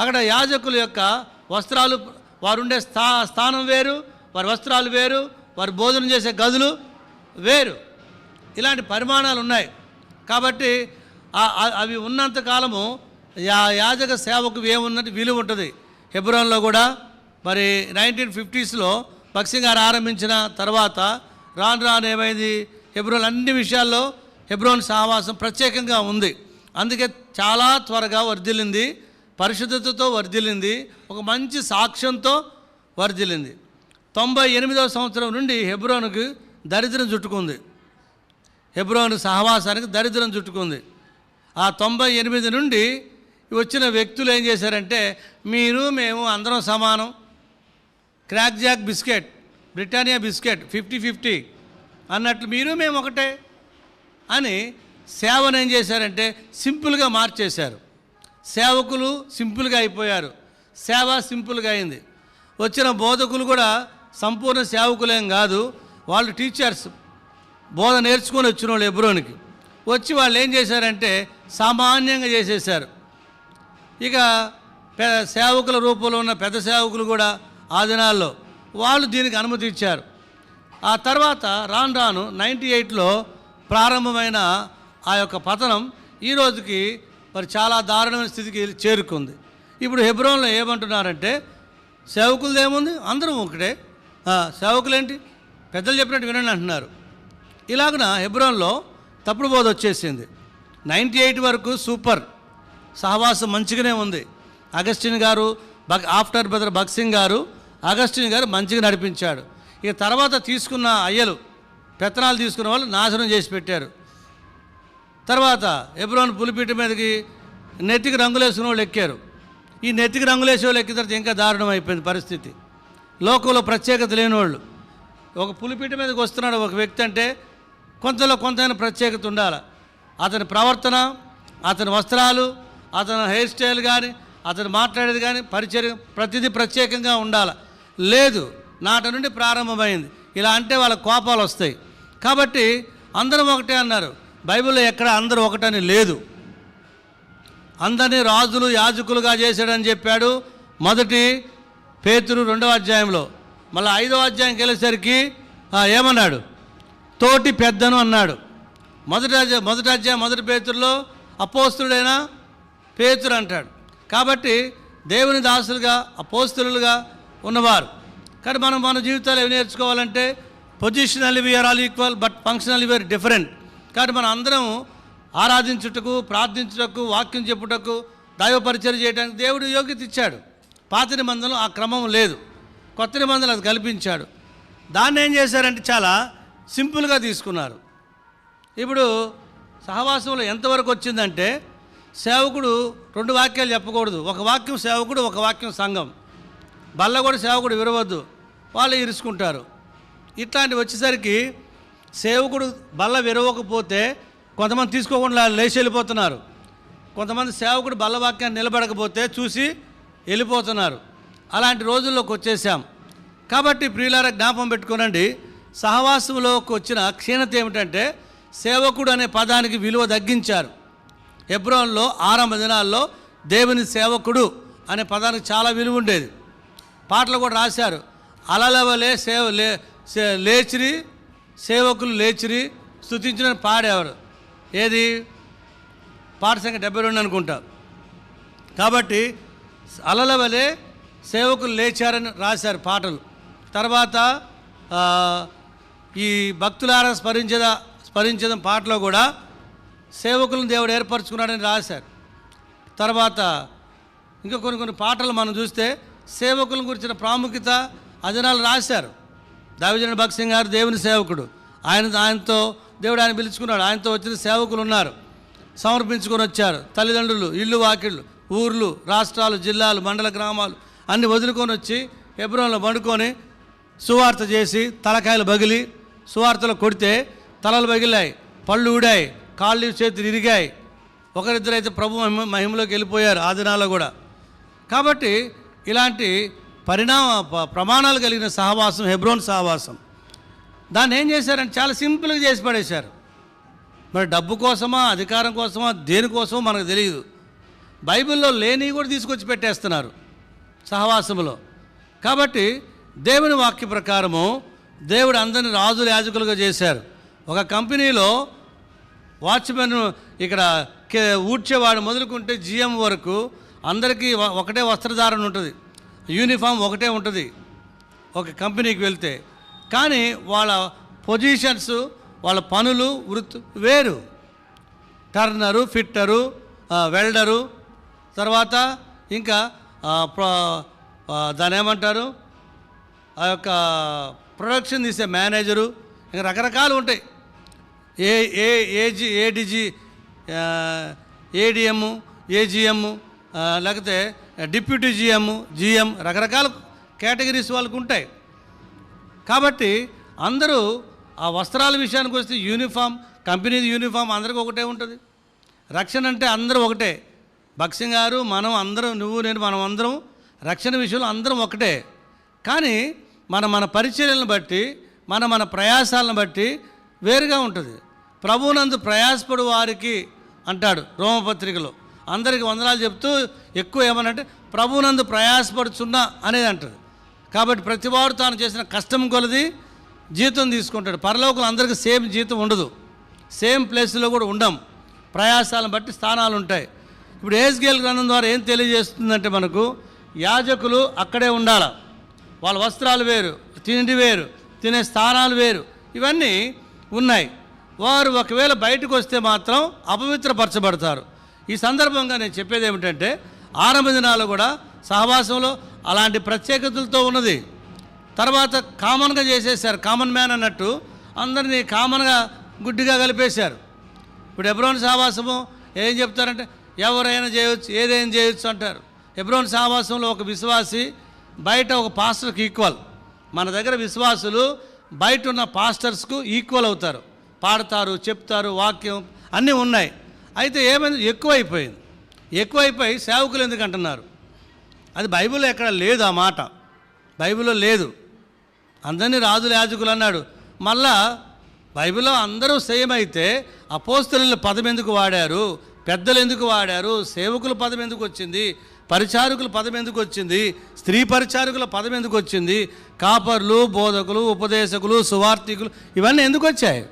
అక్కడ యాజకుల యొక్క వస్త్రాలు వారు ఉండే స్థా స్థానం వేరు వారి వస్త్రాలు వేరు వారు భోజనం చేసే గదులు వేరు. ఇలాంటి పరిమాణాలు ఉన్నాయి కాబట్టి అవి ఉన్నంత కాలము యా యాజక సేవకు ఏమున్నట్టు విలువ ఉంటుంది. హెబ్రోన్లో కూడా మరి నైన్టీన్ ఫిఫ్టీస్లో బక్సింగ్ గారు ఆరంభించిన తర్వాత రాను రాను ఏమైంది? హెబ్రోన్ అన్ని విషయాల్లో హెబ్రోన్ సహవాసం ప్రత్యేకంగా ఉంది. అందుకే చాలా త్వరగా వర్ధిల్లింది. పరిశుద్ధతతో వర్ధిల్లింది. ఒక మంచి సాక్ష్యంతో వర్ధిల్లింది. తొంభై ఎనిమిదవ సంవత్సరం నుండి హెబ్రోన్కు దరిద్రం చుట్టుకుంది. హెబ్రోను సహవాసానికి దరిద్రం చుట్టుకుంది. ఆ తొంభై ఎనిమిది నుండి వచ్చిన వ్యక్తులు ఏం చేశారంటే మీరు మేము అందరం సమానం. Krack Jack biscuit Britannia biscuit fifty fifty. అన్నట్లు మీరు మేము ఒకటే. అని సేవను ఏం చేశారంటే సింపుల్గా మార్చేశారు. సేవకులు సింపుల్గా అయిపోయారు. సేవ సింపుల్గా అయింది. వచ్చిన బోధకులు కూడా సంపూర్ణ సేవకులేం కాదు. వాళ్ళు టీచర్స్. బోధ నేర్చుకొని వచ్చిన వాళ్ళు ఎబ్రోనికి వచ్చి వాళ్ళు ఏం చేశారంటే సామాన్యంగా చేసేసారు ఇక సేవకుల రూపంలో ఉన్న పెద్ద సేవకులు కూడా ఆ దినాల్లో వాళ్ళు దీనికి అనుమతి ఇచ్చారు. ఆ తర్వాత రాను రాను నైంటీ ఎయిట్లో ప్రారంభమైన ఆ యొక్క పతనం ఈ రోజుకి మరి చాలా దారుణమైన స్థితికి చేరుకుంది. ఇప్పుడు హెబ్రోన్లో ఏమంటున్నారంటే సేవకులది ఏముంది అందరం ఒకటే. సేవకులేంటి? పెద్దలు చెప్పినట్టు వినండి అంటున్నారు. ఇలాగన హెబ్రోన్లో తప్పుడు బోధ వచ్చేసింది. నైంటీ ఎయిట్ వరకు సూపర్. సహవాసం మంచిగానే ఉంది. అగస్టిన్ గారు బగ్ ఆఫ్టర్ బ్రదర్ భక్సింగ్ గారు అగస్టిన్ గారు మంచిగా నడిపించాడు. ఇక తర్వాత తీసుకున్న అయ్యలు పెత్తనాలు తీసుకున్న వాళ్ళు నాశనం చేసి పెట్టారు. తర్వాత ఎబ్రోన్ పులిపీట మీదకి నెత్తికి రంగులేసిన వాళ్ళు ఎక్కారు. ఈ నెత్తికి రంగులేసే వాళ్ళు ఎక్కిన తర్వాత ఇంకా దారుణం అయిపోయింది పరిస్థితి. లోకంలో ప్రత్యేకత లేని వాళ్ళు ఒక పులిపీట మీదకి వస్తున్నాడు ఒక వ్యక్తి అంటే కొంతలో కొంతైనా ప్రత్యేకత ఉండాలి. అతని ప్రవర్తన అతని వస్త్రాలు అతని హెయిర్ స్టైల్ కానీ అతను మాట్లాడేది కానీ పరిచయం ప్రతిదీ ప్రత్యేకంగా ఉండాలి. లేదు నాట నుండి ప్రారంభమైంది. ఇలా అంటే వాళ్ళ కోపాలు వస్తాయి. కాబట్టి అందరం ఒకటే అన్నారు. బైబిల్లో ఎక్కడ అందరూ ఒకటని లేదు. అందరినీ రాజులు యాజకులుగా చేశాడని చెప్పాడు మొదటి పేతురు రెండవ అధ్యాయంలో. మళ్ళీ ఐదవ అధ్యాయంకి వెళ్ళేసరికి ఏమన్నాడు? తోటి పెద్దను అన్నాడు. మొదటి అధ్యాయం మొదటి అధ్యాయం మొదటి పేతురులో అపోస్తుడైన పేతురు అంటాడు. కాబట్టి దేవుని దాసులుగా అపోస్తులుగా ఉన్నవారు. కానీ మనం మన జీవితాలు ఏమి నేర్చుకోవాలంటే positional we are all equal but functional we are different కాబట్టి మనం అందరం ఆరాధించుటకు ప్రార్థించుటకు వాక్యం చెప్పుటకు దైవ పరిచయం చేయడానికి దేవుడు యోగ్యత ఇచ్చాడు. పాత నిబంధనలు ఆ క్రమం లేదు. కొత్త నిబంధనలు అది కల్పించాడు. దాన్ని ఏం చేశారంటే చాలా సింపుల్గా తీసుకున్నారు. ఇప్పుడు సహవాసంలో ఎంతవరకు వచ్చిందంటే సేవకుడు రెండు వాక్యాలు చెప్పకూడదు. ఒక వాక్యం సేవకుడు ఒక వాక్యం సంఘం. బల్ల కూడా సేవకుడు విరవద్దు. వాళ్ళు ఇరుచుకుంటారు ఇట్లాంటివి వచ్చేసరికి సేవకుడు బల్ల విరవకపోతే కొంతమంది తీసుకోకుండా లేచి వెళ్ళిపోతున్నారు. కొంతమంది సేవకుడు బల్ల వాక్యాన్ని నిలబడకపోతే చూసి వెళ్ళిపోతున్నారు. అలాంటి రోజుల్లోకి వచ్చేసాం. కాబట్టి ప్రియులార జ్ఞాపం పెట్టుకోనండి. సహవాసంలోకి వచ్చిన క్షీణత ఏమిటంటే సేవకుడు అనే పదానికి విలువ తగ్గించారు. ఎబ్రోన్లో ఆరంభ దినాల్లో దేవుని సేవకుడు అనే పదానికి చాలా విలువ ఉండేది. పాటలు కూడా రాశారు. అలలవలే సేవ లే లేచిరి సేవకులు లేచిరి స్థుతించిన పాడేవారు. ఏది? పాట సంఖ్య డెబ్బై రెండు అనుకుంటా. కాబట్టి అలల వలె సేవకులు లేచారని రాశారు పాటలు. తర్వాత ఈ భక్తులారా స్మరించదా స్మరించదం పాటలో కూడా సేవకులను దేవుడు ఏర్పరచుకున్నాడని రాశారు. తర్వాత ఇంకా కొన్ని కొన్ని పాటలు మనం చూస్తే సేవకుల గురించిన ప్రాముఖ్యత అజనాలు రాశారు. దావిజన భక్సింగ్ గారు దేవుని సేవకుడు. ఆయన ఆయనతో దేవుడు ఆయన పిలుచుకున్నాడు. ఆయనతో వచ్చిన సేవకులు ఉన్నారు. సమర్పించుకొని వచ్చారు. తల్లిదండ్రులు ఇల్లు వాకిళ్ళు ఊర్లు రాష్ట్రాలు జిల్లాలు మండల గ్రామాలు అన్ని వదులుకొని వచ్చి హెబ్రోన్లో పండుకొని సువార్త చేసి తలకాయలు బగిలి సువార్తలు కొడితే తలలు పగిలాయి పళ్ళు ఊడాయి కాళ్ళు చేతులు ఇరిగాయి. ఒకరిద్దరైతే ప్రభు మహిమలోకి వెళ్ళిపోయారు ఆ దినాల్లో కూడా. కాబట్టి ఇలాంటి పరిణామ ప- ప్రమాణాలు కలిగిన సహవాసం హెబ్రోన్ సహవాసం. దాన్ని ఏం చేశారంటే చాలా సింపుల్గా చేసి పడేశారు. మరి డబ్బు కోసమా అధికారం కోసమా దేనికోసమో మనకు తెలియదు బైబిల్లో లేనివి కూడా తీసుకొచ్చి పెట్టేస్తున్నారు సహవాసములో. కాబట్టి దేవుని వాక్య ప్రకారము దేవుడు అందరిని రాజులు యాజకులుగా చేశారు. ఒక కంపెనీలో వాచ్మెన్ ఇక్కడ కే- ఊడ్చేవాడు మొదలుకుంటే జిఎం వరకు అందరికీ ఒకటే వస్త్రధారణ ఉంటుంది. యూనిఫామ్ ఒకటే ఉంటుంది. ఒక కంపెనీకి వెళ్తే కానీ వాళ్ళ పొజిషన్స్ వాళ్ళ పనులు వృత్తి వేరు. టర్నరు ఫిట్టరు వెల్డరు తర్వాత ఇంకా దాని ఏమంటారు? ఆ యొక్క ప్రొడక్షన్ తీసే మేనేజరు ఇంకా రకరకాలు ఉంటాయి. ఏ ఏ ఏజి ఏడిజి ఏడిఎమ్ ఏజిఎమ్ లేకపోతే డిప్యూటీ జిఎం జిఎం రకరకాల కేటగిరీస్ వాళ్ళకు ఉంటాయి. కాబట్టి అందరూ ఆ వస్త్రాల విషయానికి వస్తే యూనిఫామ్ కంపెనీ యూనిఫామ్ అందరికీ ఒకటే ఉంటుంది. రక్షణ అంటే అందరూ ఒకటే. భక్సింగ్ గారు మనం అందరం నువ్వు నేను మనం అందరం రక్షణ విషయంలో అందరం ఒకటే. కానీ మన మన పరిచర్యలను బట్టి మన మన ప్రయాసాలను బట్టి వేరుగా ఉంటుంది. ప్రభువునందు ప్రయాసపడు వారికి అంటాడు రోమపత్రికలో. అందరికి వందనాలు చెప్తూ ఎక్కువ ఏమనంటే ప్రభువునందు ప్రయాసపడుచున్నా అనేది అంటుంది. కాబట్టి ప్రతివాడు తాను చేసిన కష్టం కొలది జీతం తీసుకుంటాడు. పరలోకం అందరికీ సేమ్ జీతం ఉండదు. సేమ్ ప్లేస్లో కూడా ఉండం. ప్రయాసాలను బట్టి స్థానాలు ఉంటాయి. ఇప్పుడు ఏజ్గేల్ గ్రంథం ద్వారా ఏం తెలియజేస్తుందంటే మనకు యాజకులు అక్కడే ఉండాల. వాళ్ళ వస్త్రాలు వేరు తిండి వేరు తినే స్థానాలు వేరు ఇవన్నీ ఉన్నాయి. వారు ఒకవేళ బయటకు వస్తే మాత్రం అపవిత్రపరచబడతారు. ఈ సందర్భంగా నేను చెప్పేది ఏమిటంటే ఆరంభ దినాలు కూడా సహవాసంలో అలాంటి ప్రత్యేకతలతో ఉన్నది. తర్వాత కామన్గా చేసేసారు కామన్ మ్యాన్ అన్నట్టు అందరినీ కామన్గా గుడ్డిగా కలిపేశారు. ఇప్పుడు ఎబ్రోన్ సావాసము ఏం చెప్తారంటే ఎవరైనా చేయొచ్చు ఏదైనా చేయొచ్చు అంటారు. ఎబ్రోన్ సావాసంలో ఒక విశ్వాసి బయట ఒక పాస్టర్కి ఈక్వల్. మన దగ్గర విశ్వాసులు బయట ఉన్న పాస్టర్స్కు ఈక్వల్ అవుతారు. పాడతారు చెప్తారు వాక్యం అన్నీ ఉన్నాయి. అయితే ఏమైంది? ఎక్కువైపోయింది. ఎక్కువైపోయి సేవకులు ఎందుకు అంటున్నారు? అది బైబిల్లో ఎక్కడ లేదు ఆ మాట. బైబిల్లో లేదు. అందరినీ రాజుల యాజకులు అన్నాడు. మళ్ళా బైబిల్లో అందరూ సేమ్ అయితే అపోస్తలు పదం ఎందుకు వాడారు? పెద్దలు ఎందుకు వాడారు? సేవకుల పదం ఎందుకు వచ్చింది? పరిచారకుల పదం ఎందుకు వచ్చింది? స్త్రీ పరిచారకుల పదం ఎందుకు వచ్చింది? కాపర్లు బోధకులు ఉపదేశకులు సువార్థికులు ఇవన్నీ ఎందుకు వచ్చాయి?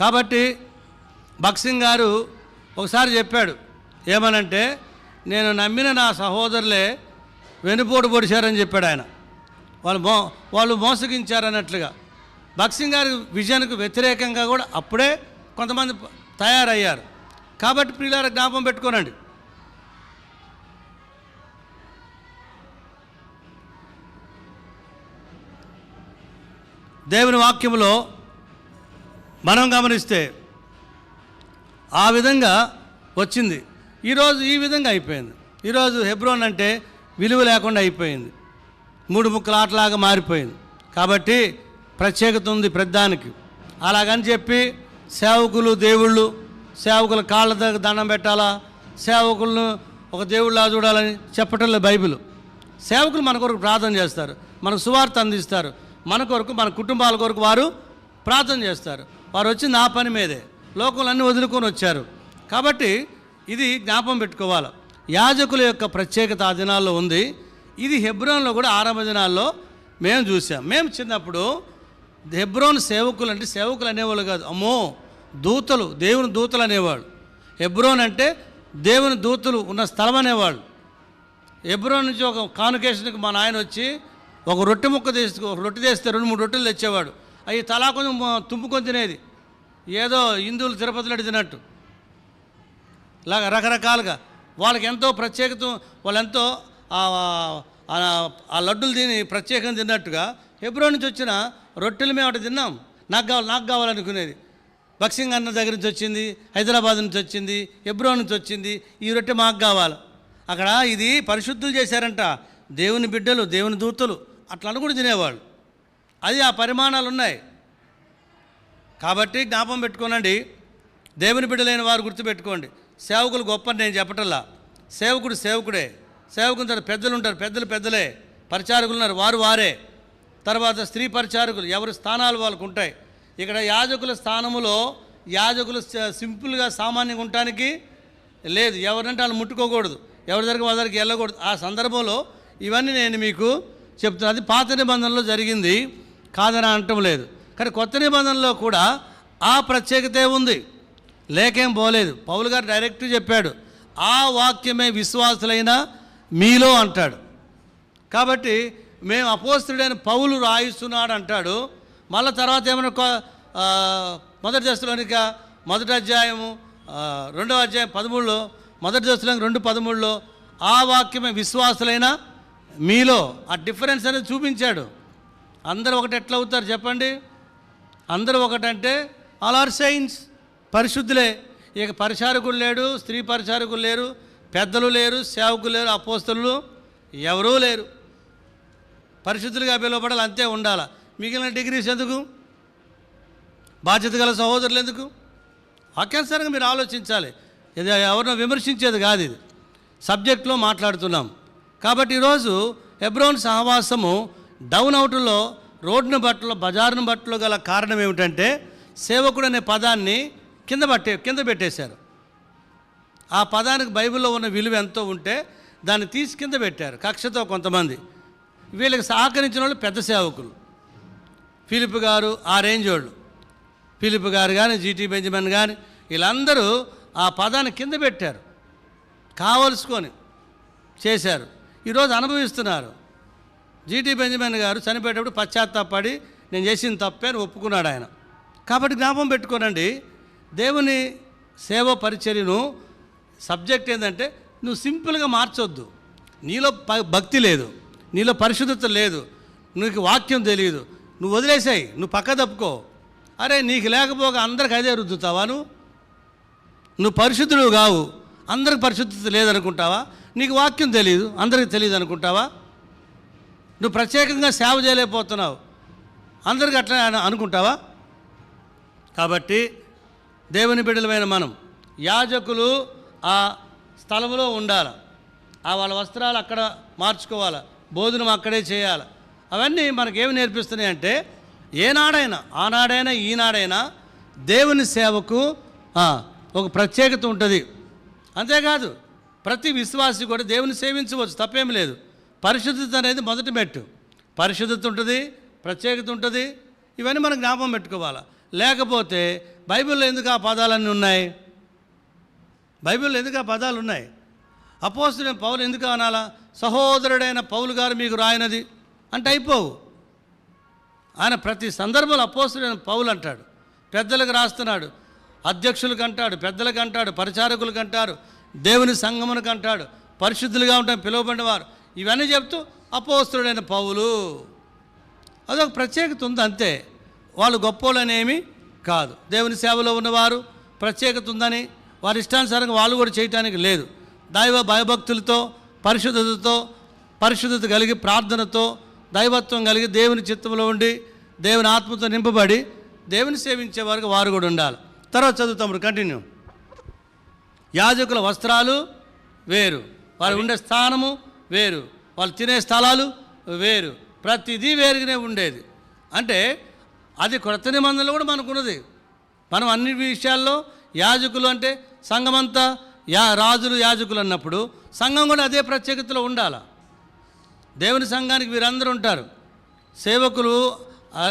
కాబట్టి భక్సింగ్ గారు ఒకసారి చెప్పాడు. ఏమనంటే నేను నమ్మిన నా సహోదరులే వెనుపోటు పొడిచారని చెప్పాడు ఆయన. వాళ్ళు మో వాళ్ళు మోసగించారన్నట్లుగా. భక్సింగ్ గారి విజయానికి వ్యతిరేకంగా కూడా అప్పుడే కొంతమంది తయారయ్యారు. కాబట్టి ప్రియులార జ్ఞాపం పెట్టుకోనండి. దేవుని వాక్యంలో మనం గమనిస్తే ఆ విధంగా వచ్చింది. ఈరోజు ఈ విధంగా అయిపోయింది. ఈరోజు హెబ్రోన్ అంటే విలువ లేకుండా అయిపోయింది. మూడు ముక్కల ఆటలాగా మారిపోయింది. కాబట్టి ప్రత్యేకత ఉంది పెద్దానికి అలాగని చెప్పి సేవకులు దేవుళ్ళు సేవకుల కాళ్ళ దగ్గర దండం పెట్టాలా? సేవకులను ఒక దేవుళ్ళలా చూడాలని చెప్పటం లేదు బైబిల్. సేవకులు మన కొరకు ప్రార్థన చేస్తారు. మనకు సువార్త అందిస్తారు. మన కొరకు మన కుటుంబాల కొరకు వారు ప్రార్థన చేస్తారు. వారు వచ్చి నా పని మీదే. లోకలన్నీ వదులుకొని వచ్చారు. కాబట్టి ఇది జ్ఞాపం పెట్టుకోవాలి. యాజకుల యొక్క ప్రత్యేకత ఆ దినాల్లో ఉంది. ఇది హెబ్రోన్లో కూడా ఆరంభ దినాల్లో మేము చూసాం మేము చిన్నప్పుడు హెబ్రోన్ సేవకులు అంటే సేవకులు అనేవాళ్ళు కాదు. అమ్మో దూతలు దేవుని దూతలు అనేవాళ్ళు. హెబ్రోన్ అంటే దేవుని దూతలు ఉన్న స్థలం అనేవాళ్ళు. హెబ్రోన్ నుంచి ఒక కానుకేషన్కి మా నాయన వచ్చి ఒక రొట్టె ముక్క తీసి ఒక రొట్టె తెస్తే రెండు మూడు రొట్టెలు తెచ్చేవాడు. అవి తలా కొంచెం తుంపుకొని తినేది. ఏదో హిందువులు తిరుపతిలో తినట్టు రకరకాలుగా వాళ్ళకి ఎంతో ప్రత్యేకత వాళ్ళెంతో ఆ- ఆ- ఆ లడ్డులు తిని ప్రత్యేకంగా తిన్నట్టుగా ఎబ్రో నుంచి వచ్చిన రొట్టెలు మేము అటు తిన్నాం. నాకు కావాలి నాకు కావాలనుకునేది. బక్సింగ్ అన్న దగ్గర నుంచి వచ్చింది హైదరాబాద్ నుంచి వచ్చింది ఎబ్రో నుంచి వచ్చింది ఈ రొట్టె మాకు కావాలి. అక్కడ ఇది పరిశుద్ధులు చేశారంట. దేవుని బిడ్డలు దేవుని దూతలు అట్లా అనుకుని తినేవాళ్ళు. అది ఆ పరిమాణాలు ఉన్నాయి. కాబట్టి జ్ఞాపం పెట్టుకోనండి. దేవుని బిడ్డలైన వారు గుర్తుపెట్టుకోండి. సేవకులు గొప్ప అని నేను చెప్పటల్లా సేవకుడు సేవకుడే. సేవకుని తర్వాత పెద్దలు ఉంటారు. పెద్దలు పెద్దలే. పరిచారకులు ఉన్నారు. వారు వారే. తర్వాత స్త్రీ పరిచారకులు. ఎవరి స్థానాలు వాళ్ళకు ఉంటాయి. ఇక్కడ యాజకుల స్థానములో యాజకులు సింపుల్గా సామాన్యంగా ఉండటానికి లేదు. ఎవరంటే వాళ్ళు ముట్టుకోకూడదు. ఎవరి దగ్గర వాళ్ళ దగ్గరికి వెళ్ళకూడదు. ఆ సందర్భంలో ఇవన్నీ నేను మీకు చెప్తున్నాను అది పాత నిబంధనలో జరిగింది. కాదని అనటం లేదు. కానీ కొత్త నిబంధనలో కూడా ఆ ప్రత్యేకతే ఉంది. లేకేం పోలేదు. పౌలు గారు డైరెక్ట్ చెప్పాడు ఆ వాక్యమే విశ్వాసులైన మీలో అంటాడు. కాబట్టి మేము అపోస్తుడైన పౌలు రాయిస్తున్నాడు అంటాడు. మళ్ళీ తర్వాత ఏమైనా కొ- మొదటి దశలోనిక మొదటి అధ్యాయము రెండవ అధ్యాయం పదమూడులో మొదటి దశలోని రెండు పదమూడులో ఆ వాక్యమే విశ్వాసులైన మీలో ఆ డిఫరెన్స్ అనేది చూపించాడు. అందరూ ఒకటి ఎట్లా అవుతారు చెప్పండి? అందరూ ఒకటంటే ఆల్ ఆర్ సైన్స్ పరిశుద్ధులే. ఇక పరిచారకులు లేడు స్త్రీ పరిచారకులు లేరు పెద్దలు లేరు సేవకులు లేరు అపోస్తులు ఎవరూ లేరు. పరిశుద్ధులుగా పిలువబడాలి అంతే ఉండాలి. మిగిలిన డిగ్రీస్ ఎందుకు? బాధ్యత గల సహోదరులు ఎందుకు? వాక్యానుసారంగా మీరు ఆలోచించాలి. ఇది ఎవరినో విమర్శించేది కాదు ఇది. సబ్జెక్ట్లో మాట్లాడుతున్నాం. కాబట్టి ఈరోజు ఎబ్రోన్ సహవాసము డౌన్ అవుట్లో రోడ్ను బట్టలో బజారును బట్టలో గల కారణం ఏమిటంటే సేవకుడు అనే పదాన్ని కింద పట్టే కింద పెట్టేశారు. ఆ పదానికి బైబిల్లో ఉన్న విలువ ఎంతో ఉంటే దాన్ని తీసి కింద పెట్టారు కక్షతో కొంతమంది. వీళ్ళకి సహకరించిన వాళ్ళు పెద్ద సేవకులు. ఫిలిప్ గారు ఆ రేంజ్ వాళ్ళు. ఫిలిప్ గారు కానీ జీటీ బెంజమిన్ కానీ వీళ్ళందరూ ఆ పదాన్ని కింద పెట్టారు. కావలసుకొని చేశారు. ఈరోజు అనుభవిస్తున్నారు. జీటీ బెంజమిన్ గారు చనిపోయేటప్పుడు పశ్చాత్తాపడి నేను చేసిన తప్పే అని ఒప్పుకున్నాడు ఆయన. కాబట్టి జ్ఞాపం పెట్టుకోనండి దేవుని సేవ పరిచర్యను సబ్జెక్ట్ ఏంటంటే నువ్వు సింపుల్గా మార్చొద్దు. నీలో ప- భక్తి లేదు. నీలో పరిశుద్ధత లేదు. నీకు వాక్యం తెలియదు. నువ్వు వదిలేసాయి. నువ్వు పక్క తప్పుకో. అరే నీకు లేకపోగా అందరికి అదే రుద్దుతావా నువ్వు? నువ్వు పరిశుద్ధుడు కావు. అందరికి పరిశుద్ధత లేదనుకుంటావా? నీకు వాక్యం తెలియదు. అందరికి తెలియదు అనుకుంటావా? నువ్వు ప్రత్యేకంగా సేవ చేయలేకపోతున్నావు. అందరికి అట్లా అనుకుంటావా? కాబట్టి దేవుని బిడ్డలమైన మనం యాజకులు ఆ స్థలంలో ఉండాలి. ఆ వాళ్ళ వస్త్రాలు అక్కడ మార్చుకోవాలి భోజనం అక్కడే చేయాలి. అవన్నీ మనకేమి నేర్పిస్తున్నాయి అంటే ఏనాడైనా ఆనాడైనా ఈనాడైనా దేవుని సేవకు ఒక ప్రత్యేకత ఉంటుంది. అంతేకాదు ప్రతి విశ్వాసి కూడా దేవుని సేవించవచ్చు తప్పేం లేదు. పరిశుద్ధత అనేది మొదటి మెట్టు. పరిశుద్ధత ఉంటుంది ప్రత్యేకత ఉంటుంది ఇవన్నీ మనం జ్ఞాపకం పెట్టుకోవాలి. లేకపోతే బైబిల్లో ఎందుకు ఆ పదాలన్నీ ఉన్నాయి? బైబిల్లో ఎందుకు ఆ పదాలు ఉన్నాయి? అపోస్తుడైన పౌలు ఎందుకు అనాలా? సహోదరుడైన పౌలు గారు మీకు రాయినది అంటే అయిపోవు. ఆయన ప్రతి సందర్భంలో అపోస్తుడైన పౌలు అంటాడు. పెద్దలకు రాస్తున్నాడు. అధ్యక్షులకు అంటాడు. పెద్దలకు అంటాడు. పరిచారకులకు అంటారు. దేవుని సంగమునకు అంటాడు. పరిశుద్ధులుగా ఉంటాం పిలువబడిన వారు. ఇవన్నీ చెప్తూ అపోస్తుడైన పౌలు. అదొక ప్రత్యేకత ఉంది అంతే. వాళ్ళు గొప్పోళ్ళనేమి కాదు. దేవుని సేవలో ఉన్నవారు ప్రత్యేకత ఉందని వారి ఇష్టానుసారంగా వాళ్ళు కూడా చేయటానికి లేదు. దైవ భయభక్తులతో పరిశుద్ధతతో పరిశుద్ధత కలిగి ప్రార్థనతో దైవత్వం కలిగి దేవుని చిత్తంలో ఉండి దేవుని ఆత్మతో నింపబడి దేవుని సేవించే వారికి వారు కూడా ఉండాలి. తర్వాత చదువుతాము కంటిన్యూ యాజకుల వస్త్రాలు వేరు. వారు ఉండే స్థానము వేరు. వాళ్ళు తినే స్థలాలు వేరు. ప్రతిదీ వేరుగానే ఉండేది. అంటే అది కొత్త నిబంధనలు కూడా మనకున్నది. మనం అన్ని విషయాల్లో యాజకులు అంటే సంఘమంతా యా రాజులు యాజకులు అన్నప్పుడు సంఘం కూడా అదే ప్రత్యేకతలో ఉండాలి. దేవుని సంఘానికి వీరందరూ ఉంటారు. సేవకులు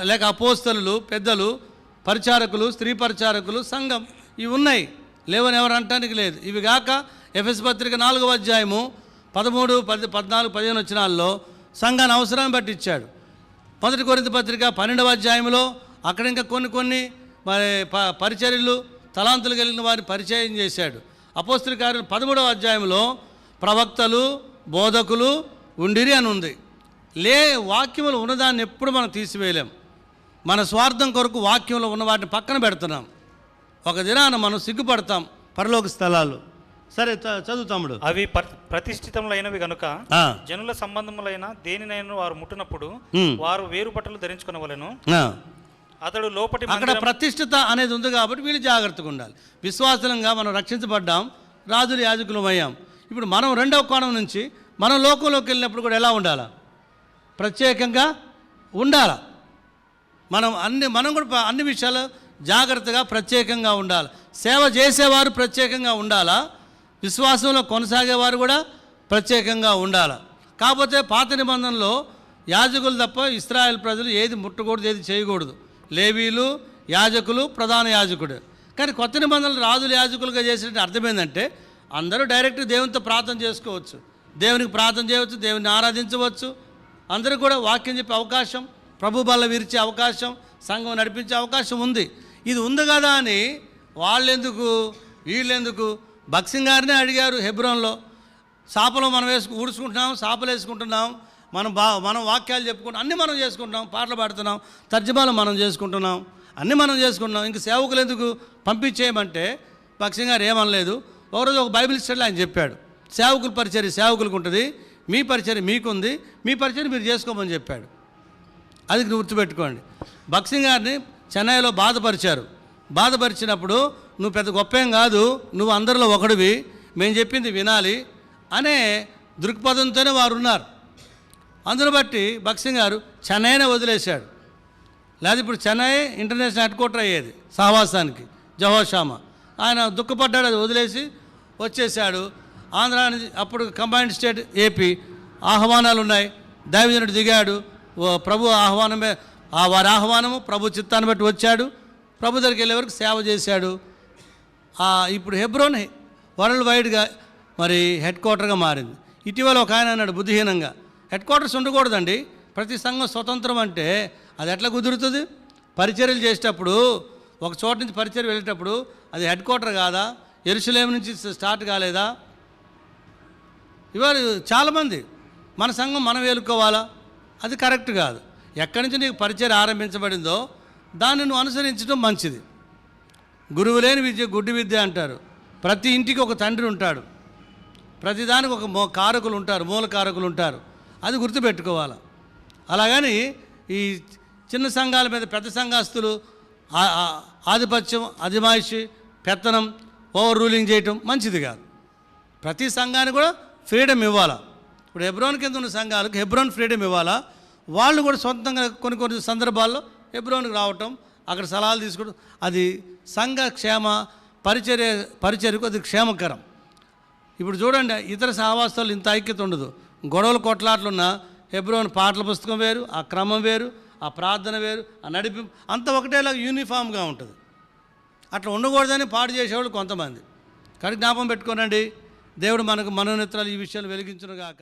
లేక అపోస్తలు పెద్దలు పరిచారకులు స్త్రీ పరిచారకులు సంఘం ఇవి ఉన్నాయి. లేవని ఎవరు అంటానికి లేదు. ఇవి కాక ఎఫ్ఎస్ పత్రిక నాలుగవ అధ్యాయము పదమూడు పది పద్నాలుగు పదిహేను వచ్చినాల్లో సంఘాన్ని అవసరాన్ని బట్టి ఇచ్చాడు. మొదటి కొరింత పత్రిక పన్నెండవ అధ్యాయంలో అక్కడ ఇంకా కొన్ని కొన్ని మరి ప పరిచర్యలు తలాంతులు కలిగిన వారిని పరిచయం చేశాడు. అపోస్తుల కార్యం పదమూడవ అధ్యాయంలో ప్రవక్తలు బోధకులు ఉండిరి అని ఉంది. లే వాక్యములు ఉన్నదాన్ని ఎప్పుడు మనం తీసివేయలేం. మన స్వార్థం కొరకు వాక్యంలో ఉన్న వాటిని పక్కన పెడుతున్నాం. ఒక దినాన మనం సిగ్గుపడతాం పరలోక స్థలాలు సరే చదువు తమ్ముడు. అవి పర్- ప్రతిష్ఠితములైనవి గనుక ఆ, జనుల సంబంధములైన దేనినైనా వారు ముట్టినప్పుడు వారు వేరు బట్టలు ధరించుకునవలెను. అతడు లోపటి అక్కడ ప్రతిష్ఠిత అనేది ఉంది కాబట్టి వీళ్ళు జాగ్రత్తగా ఉండాలి. విశ్వాసంగా మనం రక్షించబడ్డాం రాజులు యాజకులం అయ్యాం ఇప్పుడు మనం రెండవ కోణం నుంచి మనం లోకంలోకి వెళ్ళినప్పుడు కూడా ఎలా ఉండాలా? ప్రత్యేకంగా ఉండాలా? మనం అన్ని మనం కూడా అన్ని విషయాలు జాగ్రత్తగా ప్రత్యేకంగా ఉండాలి. సేవ చేసేవారు ప్రత్యేకంగా ఉండాలా? విశ్వాసంలో కొనసాగేవారు కూడా ప్రత్యేకంగా ఉండాలి. కాకపోతే పాత నిబంధనలో యాజకులు తప్ప ఇస్రాయల్ ప్రజలు ఏది ముట్టకూడదు ఏది చేయకూడదు. లేవీలు యాజకులు ప్రధాన యాజకుడు. కానీ కొత్త నిబంధనలు రాజులు యాజకులుగా చేసినట్టు అర్థం ఏంటంటే అందరూ డైరెక్ట్ దేవునితో ప్రార్థన చేసుకోవచ్చు. దేవునికి ప్రార్థన చేయవచ్చు దేవుని ఆరాధించవచ్చు. అందరూ కూడా వాక్యం చెప్పే అవకాశం ప్రభు బల్ల విరిచే అవకాశం సంఘం నడిపించే అవకాశం ఉంది. ఇది ఉంది కదా అని వాళ్ళెందుకు వీళ్ళెందుకు బక్సింగ్ గారినే అడిగారు హెబ్రోన్లో. సాపలు మనం వేసుకు ఊడ్చుకుంటున్నాం సాపలు వేసుకుంటున్నాం మనం బా మనం వాక్యాలు చెప్పుకుంటాం అన్నీ మనం చేసుకుంటున్నాం పాటలు పాడుతున్నాం తర్జుమాలు మనం చేసుకుంటున్నాం అన్నీ మనం చేసుకుంటున్నాం. ఇంక సేవకులు ఎందుకు పంపించేయమంటే బక్సింగ్ గారు ఏమనలేదు. ఒకరోజు ఒక బైబిల్ స్టడీలో ఆయన చెప్పాడు. సేవకుల పరిచర్య సేవకులకు ఉంటుంది మీ పరిచర్య మీకుంది మీ పరిచయం మీరు చేసుకోమని చెప్పాడు. అది గుర్తుపెట్టుకోండి. బక్సింగ్ గారిని చెన్నైలో బాధపరిచారు. బాధపరిచినప్పుడు నువ్వు పెద్ద గొప్పేం కాదు నువ్వు అందరిలో ఒకడివి మేము చెప్పింది వినాలి అనే దృక్పథంతోనే వారు ఉన్నారు అందును బట్టి బక్సింగ్ గారు చెన్నైనే వదిలేశాడు. లేదా ఇప్పుడు చెన్నై ఇంటర్నేషనల్ హెడ్ క్వార్టర్ అయ్యేది సహవాసానికి జహోషామ ఆయన దుఃఖపడ్డాడు అది వదిలేసి వచ్చేసాడు ఆంధ్ర అప్పుడు కంబైన్డ్ స్టేట్ ఏపీ ఆహ్వానాలు ఉన్నాయి దైవజనుడు దిగాడు. ఓ ప్రభు ఆహ్వానమే ఆ వారి ఆహ్వానము ప్రభు చిత్తాన్ని బట్టి వచ్చాడు. ప్రభు దగ్గరికి వెళ్ళే వరకు సేవ చేశాడు. ఇప్పుడు హెబ్రోన్ వరల్డ్ వైడ్గా మరి హెడ్ క్వార్టర్గా మారింది. ఇటీవల ఒక ఆయన అన్నాడు బుద్ధిహీనంగా. హెడ్ క్వార్టర్స్ ఉండకూడదండి. ప్రతి సంఘం స్వతంత్రం అంటే అది ఎట్లా కుదురుతుంది? పరిచర్యలు చేసేటప్పుడు ఒక చోట నుంచి పరిచర్య వెళ్ళేటప్పుడు అది హెడ్ క్వార్టర్ కాదా? ఎరుసలేం నుంచి స్టార్ట్ కాలేదా? ఇవాళ చాలామంది మన సంఘం మనం వేలుకోవాలా అది కరెక్ట్ కాదు. ఎక్కడి నుంచి నీకు పరిచయం ఆరంభించబడిందో దాన్ని నువ్వు అనుసరించడం మంచిది. గురువు లేని విద్య గుడ్డి విద్య అంటారు. ప్రతి ఇంటికి ఒక తండ్రి ఉంటాడు. ప్రతిదానికి ఒక మో కారకులు ఉంటారు మూల కారకులు ఉంటారు. అది గుర్తుపెట్టుకోవాలి? అలాగని ఈ చిన్న సంఘాల మీద పెద్ద సంఘాస్తులు ఆధిపత్యం అధిమాయిషి పెత్తనం ఓవర్ రూలింగ్ చేయటం మంచిది కాదు. ప్రతి సంఘానికి కూడా ఫ్రీడమ్ ఇవ్వాలా? ఇప్పుడు హెబ్రోన్ కింద ఉన్న సంఘాలకు హెబ్రోన్ ఫ్రీడమ్ ఇవ్వాలా? వాళ్ళు కూడా సొంతంగా కొన్ని కొన్ని సందర్భాల్లో హెబ్రోన్కి రావటం అక్కడ సలహాలు తీసుకోవడం అది సంఘ క్షేమ పరిచర్య పరిచర్యకు అది క్షేమకరం. ఇప్పుడు చూడండి ఇతర సహవాసాలు ఇంత ఐక్యత ఉండదు. గొడవలు కొట్లాట్లున్న హెబ్రోన్ పాటల పుస్తకం వేరు ఆ క్రమం వేరు ఆ ప్రార్థన వేరు ఆ నడిపి అంత ఒకటేలాగా యూనిఫామ్గా ఉంటుంది. అట్లా ఉండకూడదని పాడు చేసేవాళ్ళు కొంతమంది. కానీ జ్ఞాపం పెట్టుకోనండి దేవుడు మనకు మనోనేత్రాలు ఈ విషయాలు వెలిగించునుగాక.